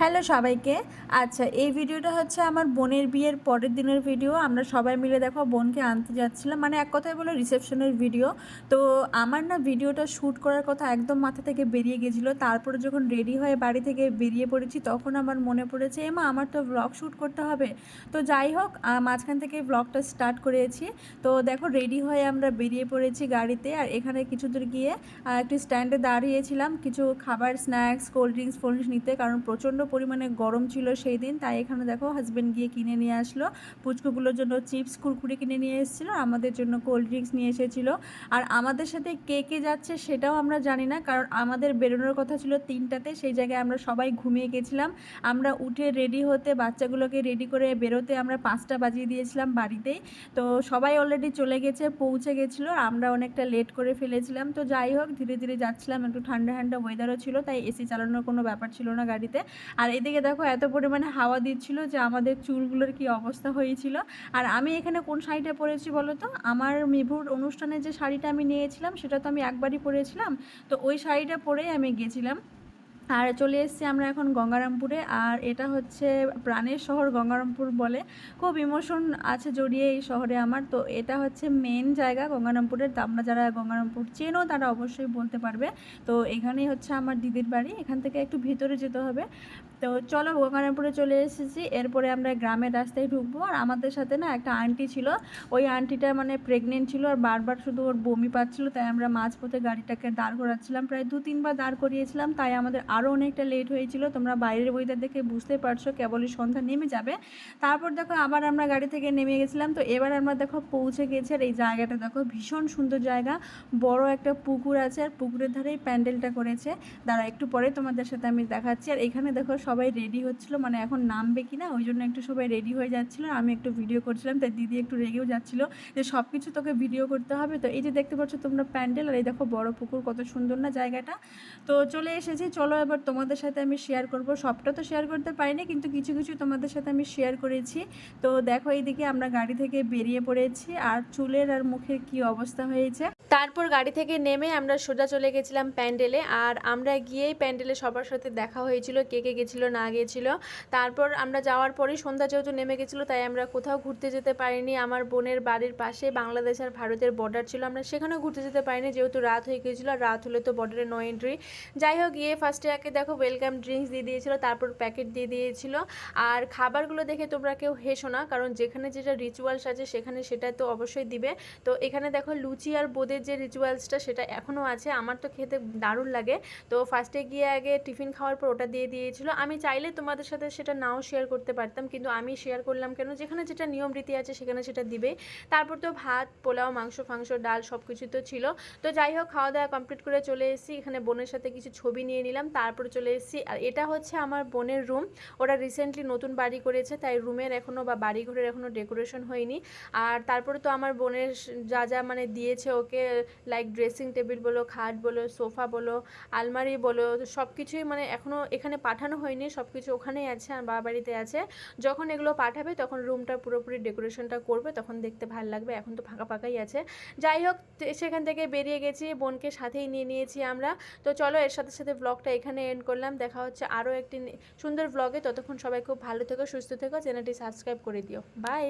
Hello সবাইকে। আচ্ছা এই ভিডিওটা হচ্ছে আমার বোনের বিয়ের পরের দিনের ভিডিও। আমরা সবাই মিলে দেখো বোনকে আনতে যাচ্ছিলাম। মানে এক কথায় বলো রিসেপশনের ভিডিও। তো আমার না ভিডিওটা শ্যুট করার কথা একদম মাথা থেকে বেরিয়ে গেছিল। তারপরে যখন রেডি হয়ে বাড়ি থেকে বেরিয়ে পড়েছি, তখন আমার মনে পড়েছে, এমা, আমার তো ব্লগ শ্যুট করতে হবে। তো যাই হোক মাঝখান থেকে ব্লগটা স্টার্ট করেছি। তো দেখো রেডি হয়ে আমরা বেরিয়ে পড়েছি গাড়িতে। আর এখানে কিছু দূর গিয়ে একটি স্ট্যান্ডে দাঁড়িয়েছিলাম। কিছু খাবার স্ন্যাক্স কোল্ড ড্রিঙ্কস ফোল্ড নিতে। কারণ প্রচণ্ড পরিমাণে গরম ছিল সেই দিন, তাই এখানে দেখো হাজব্যান্ড গিয়ে কিনে নিয়ে আসলো। পুচকুগুলোর জন্য চিপস কুরকুরে কিনে নিয়ে এসেছিল, আমাদের জন্য কোল্ড ড্রিঙ্কস নিয়ে এসেছিল। আর আমাদের সাথে কে কে যাচ্ছে সেটাও আমরা জানি না, কারণ আমাদের বেরোনোর কথা ছিল তিনটাতে, সেই জায়গায় আমরা সবাই ঘুমিয়ে গেছিলাম। আমরা উঠে রেডি হতে, বাচ্চাগুলোকে রেডি করে বেরোতে আমরা পাঁচটা বাজিয়ে দিয়েছিলাম বাড়িতেই। তো সবাই অলরেডি চলে গেছে, পৌঁছে গেছিল, আমরা অনেকটা লেট করে ফেলেছিলাম। তো যাই হোক, ধীরে ধীরে যাচ্ছিলাম, একটু ঠান্ডা ঠান্ডা ওয়েদারও ছিল, তাই এসি চালানোর কোনো ব্যাপার ছিল না গাড়িতে। আর এদিকে দেখো এত পরিমাণে হাওয়া দিচ্ছিল যে আমাদের চুলগুলোর কি অবস্থা হয়েছিল। আর আমি এখানে কোন শাড়িটা পরেছি বলো তো? আমার মিভুর অনুষ্ঠানে যে শাড়িটা আমি নিয়েছিলাম সেটা তো আমি একবারই পরেছিলাম। তো ওই শাড়িটা পরেই আমি গেছিলাম। আর চলে এসেছি আমরা এখন গঙ্গারামপুরে, আর এটা হচ্ছে প্রাণের শহর গঙ্গারামপুর বলে। খুব ইমোশন আছে জড়িয়ে এই শহরে আমার। তো এটা হচ্ছে মেন জায়গা গঙ্গারামপুরের। তো আমরা যারা গঙ্গারামপুর চেনো, তারা অবশ্যই বলতে পারবে। তো এখানেই হচ্ছে আমার দিদির বাড়ি। এখান থেকে একটু ভিতরে যেতে হবে। তো চলো গঙ্গারামপুরে চলে এসেছি। এরপরে আমরা গ্রামের রাস্তায় ঢুকবো। আর আমাদের সাথে না একটা আন্টি ছিল। ওই আন্টিটা মানে প্রেগনেন্ট ছিল আর বারবার শুধু ওর বমি পাচ্ছিল। তাই আমরা মাঝপথে গাড়িটাকে দাঁড় করাচ্ছিলাম। প্রায় দু তিনবার দাঁড় করিয়েছিলাম। তাই আমাদের আরও অনেকটা লেট হয়েছিল। তোমরা বাইরের ওয়েদার দেখে বুঝতে পারছ, কেবলই সন্ধ্যা নেমে যাবে। তারপর দেখো আবার আমরা গাড়ি থেকে নেমে গেছিলাম। তো এবার আমরা দেখো পৌঁছে গেছি আর এই জায়গাটা দেখো ভীষণ সুন্দর জায়গা। বড় একটা পুকুর আছে আর পুকুরের ধারেই প্যান্ডেলটা করেছে। দাঁড়া, একটু পরে তোমাদের সাথে আমি দেখাচ্ছি। আর এখানে দেখো সবাই রেডি হচ্ছিল মানে এখন নামবে কি না ওই জন্য একটু সবাই রেডি হয়ে যাচ্ছিল। আমি একটু ভিডিও করছিলাম, তাই দিদি একটু রেগেও যাচ্ছিল যে সব কিছু তোকে ভিডিও করতে হবে। তো এই যে দেখতে পাচ্ছ তোমরা প্যান্ডেল, আর এই দেখো বড় পুকুর, কত সুন্দর না জায়গাটা। তো চলে এসেছি, চলো এবার তোমাদের সাথে আমি শেয়ার করব। সবটা তো শেয়ার করতে পারিনি, কিন্তু কিছু কিছু তোমাদের সাথে আমি শেয়ার করেছি। তো দেখো এইদিকে আমরা গাড়ি থেকে বেরিয়ে পড়েছি আর চুলের আর মুখের কি অবস্থা হয়েছে। তারপর গাড়ি থেকে নেমে আমরা সোজা চলে গেছিলাম প্যান্ডেলে আর আমরা গিয়েই প্যান্ডেলে সবার সাথে দেখা হয়েছিল, কে কে গেছিল, না গেছিল। তারপর আমরা যাওয়ার পরেই সন্ধ্যা যেহেতু নেমে গেছিল, তাই আমরা কোথাও ঘুরতে যেতে পারিনি। আমার বোনের বাড়ির পাশে বাংলাদেশ আর ভারতের বর্ডার ছিল, আমরা সেখানেও ঘুরতে যেতে পারিনি, যেহেতু রাত হয়ে গেছিল আর রাত হলে তো বর্ডারে নো এন্ট্রি যাই হোক, গিয়ে ফার্স্টে একে দেখো ওয়েলকাম ড্রিঙ্কস দিয়ে দিয়েছিলো, তারপর প্যাকেট দিয়ে দিয়েছিল। আর খাবারগুলো দেখে তোমরা কেউ হেসো না, কারণ যেখানে যেটা রিচুয়ালস আছে, সেখানে সেটা তো অবশ্যই দিবে। তো এখানে দেখো, লুচি আর বোদের যে রিচুয়ালসটা সেটা এখনও আছে। আমার তো খেতে দারুণ লাগে। তো ফার্স্টে গিয়ে আগে টিফিন খাওয়ার পর ওটা দিয়ে দিয়েছিল। আমি চাইলে তোমাদের সাথে সেটা নাও শেয়ার করতে পারতাম, কিন্তু আমি শেয়ার করলাম কেন? যেখানে যেটা নিয়ম রীতি আছে, সেখানে সেটা দিবে। তারপর তো ভাত, পোলাও, মাংস, ফাংস, ডাল সব কিছু তো ছিল। তো যাই হোক খাওয়া দাওয়া কমপ্লিট করে চলে এসেছি। এখানে বোনের সাথে কিছু ছবি নিয়ে নিলাম। তারপরে চলে এসেছি। আর এটা হচ্ছে আমার বোনের রুম ওরা রিসেন্টলি নতুন বাড়ি করেছে, তাই রুমের এখনও বা বাড়ি ঘরের এখনও ডেকোরেশন হয়নি। আর তারপরে তো আমার বোনের যা যা মানে দিয়েছে ওকে লাইক ড্রেসিং টেবিল বলো, খাট বলো সোফা বলো, আলমারি বলো সব কিছুই মানে এখনও এখানে পাঠানো হয়নি সব কিছু ওখানেই আছে আর বাবা বাড়িতে আছে। যখন এগুলো পাঠাবে, তখন রুমটা পুরোপুরি ডেকোরেশনটা করবে, তখন দেখতে ভালো লাগবে, এখন তো ফাঁকা ফাঁকাই আছে। যাই হোক সেখান থেকে বেরিয়ে গেছি, বোনকে সাথেই নিয়ে নিয়েছি আমরা। তো চলো, এর সাথে সাথে ব্লগটা এখানে এন্ড করলাম। দেখা হচ্ছে আরও একটি সুন্দর ব্লগে ততক্ষণ সবাই খুব ভালো থেকো, সুস্থ থেকো। চ্যানেলটি সাবস্ক্রাইব করে দিও। বাই